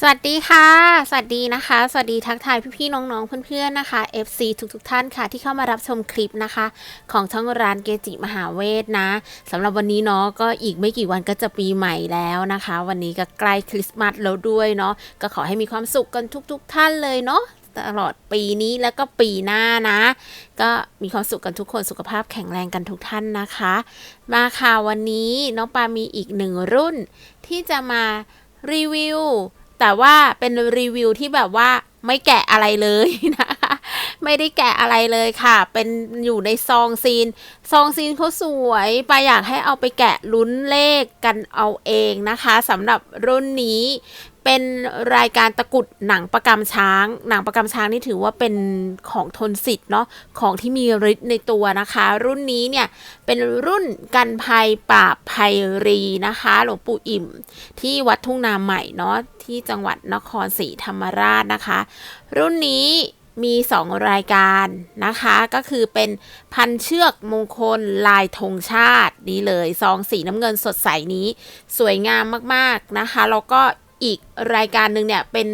สวัสดีค่ะ สวัสดีนะคะ สวัสดีทักทายพี่ๆน้องๆเพื่อนๆนะคะ FC ทุกๆท่านค่ะที่เข้ามารับชมคลิปนะคะ ของช่องร้านเกจิมหาเวทนะสำหรับวันนี้เนาะก็อีกไม่กี่วันก็จะปีใหม่แล้วนะคะ วันนี้ก็ใกล้คริสต์มาสแล้วด้วยเนาะก็ขอให้มีความสุขกันทุก ๆ ท่านเลยเนาะตลอดปีนี้แล้วก็ปีหน้านะ ก็มีความสุขกันทุกคนสุขภาพแข็งแรงกันทุกท่านนะคะ มาค่ะวันนี้น้องปามีอีกหนึ่งรุ่นที่จะมารีวิว แต่ว่าเป็นรีวิวที่แบบว่าไม่แกะอะไรเลยนะคะไม่ได้แกะอะไรเลยค่ะ เป็นอยู่ในซองซีน ซองซีนเขาสวยปอยากให้เอาไปแกะลุ้นเลขกันเอาเองนะคะสำหรับรุ่นนี้ เป็นรายการตะกุดหนังประกำช้าง หนังประกำช้างนี่ถือว่าเป็นของทนสิทธิ์เนาะของที่มีฤทธิ์ในตัวนะคะ รุ่นนี้เนี่ยเป็นรุ่นกันภัยปราบภัยรีนะคะ หลวงปู่อิ่ม ที่วัดทุ่งนาใหม่เนาะที่จังหวัดนครศรีธรรมราชนะคะ รุ่นนี้มี 2 รายการนะคะก็คือเป็นพันเชือกมงคลลายธงชาตินี่เลยซองสีน้ำเงินสดใสนี้ สวยงามมากๆนะคะแล้วก็ อีกรายการหนึ่งเนี่ยเป็น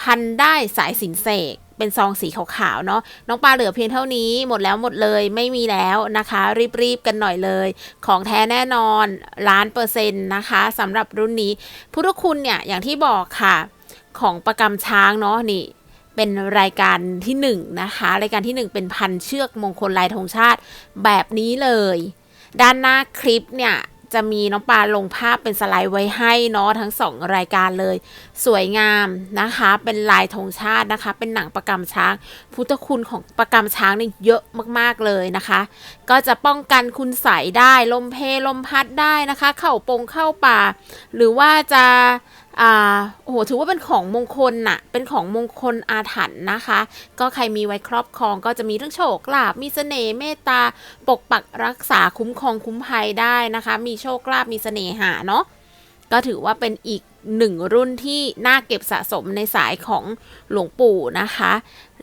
พันได้สายสินเสกเป็นซองสีขาวๆเนาะน้องปลาเหลือเพียงเท่านี้หมดแล้วหมดเลยไม่มีแล้วนะคะ รีบๆกันหน่อยเลย ของแท้แน่นอนล้านเปอร์เซ็นต์นะคะสำหรับรุ่นนี้พุทธคุณเนี่ยอย่างที่บอกค่ะของประกำช้างเนาะนี่เป็นรายการที่1นงนะคะ รายการที่ 1 เป็นพันเชือกมงคลลายธงชาติแบบนี้เลย ด้านหน้าคลิปเนี่ย จะมีน้องปลาลงภาพเป็นสไลด์ไว้ให้เนาะทั้ง 2 รายการเลย สวยงามนะคะ เป็นลายธงชาตินะคะ เป็นหนังประกำช้าง พุทธคุณของประกำช้างเนี่ยเยอะมากๆเลยนะคะ ก็จะป้องกันคุณใสได้ลมเพลลมพัดได้นะคะ เข้าปงเข้าป่า หรือว่าจะ อ่าโอ้โหถือว่าเป็นของมงคลน่ะ เป็นของมงคลอาถรรพ์นะคะ ก็ใครมีไว้ครอบครองก็จะมีทั้งโชคลาภมีเสน่ห์เมตตาปกปักรักษาคุ้มครองคุ้มภัยได้นะคะ มีโชคลาภมีเสน่หาเนาะก็ถือว่าเป็นอีกหนึ่งรุ่นที่น่าเก็บสะสมในสายของหลวงปู่นะคะ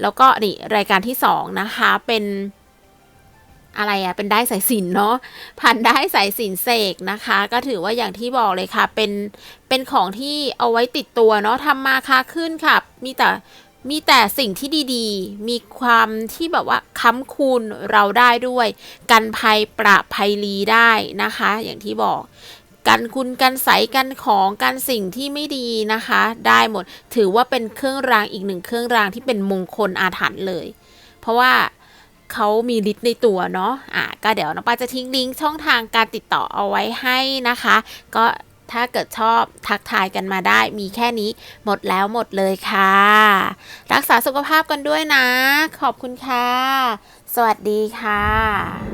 แล้วก็นี่รายการที่สองนะคะเป็น อะไรอะเป็นได้สายสินเนาะพันได้สายสินเสกนะคะ ก็ถือว่าอย่างที่บอกเลยค่ะ เป็นเป็นของที่เอาไว้ติดตัวเนาะทำมาค้าขึ้นค่ะ มีแต่มีแต่สิ่งที่ดีๆ มีความที่แบบว่าค้ำคูณเราได้ด้วย กันภัยปราบภัยรีได้นะคะ อย่างที่บอก กันคุณกันใสกันของกันสิ่งที่ไม่ดีนะคะ ได้หมดถือว่าเป็นเครื่องรางอีกหนึ่งเครื่องรางที่เป็นมงคลอาถรรพ์เลย เพราะว่า เขามีฤทธิ์ในตัวเนาะอะก็เดี๋ยวน้องปาจะทิ้งลิงก์ช่องทางการติดต่อเอาไว้ให้นะคะ ก็ถ้าเกิดชอบทักทายกันมาได้มีแค่นี้หมดแล้วหมดเลยค่ะ รักษาสุขภาพกันด้วยนะ ขอบคุณค่ะ สวัสดีค่ะ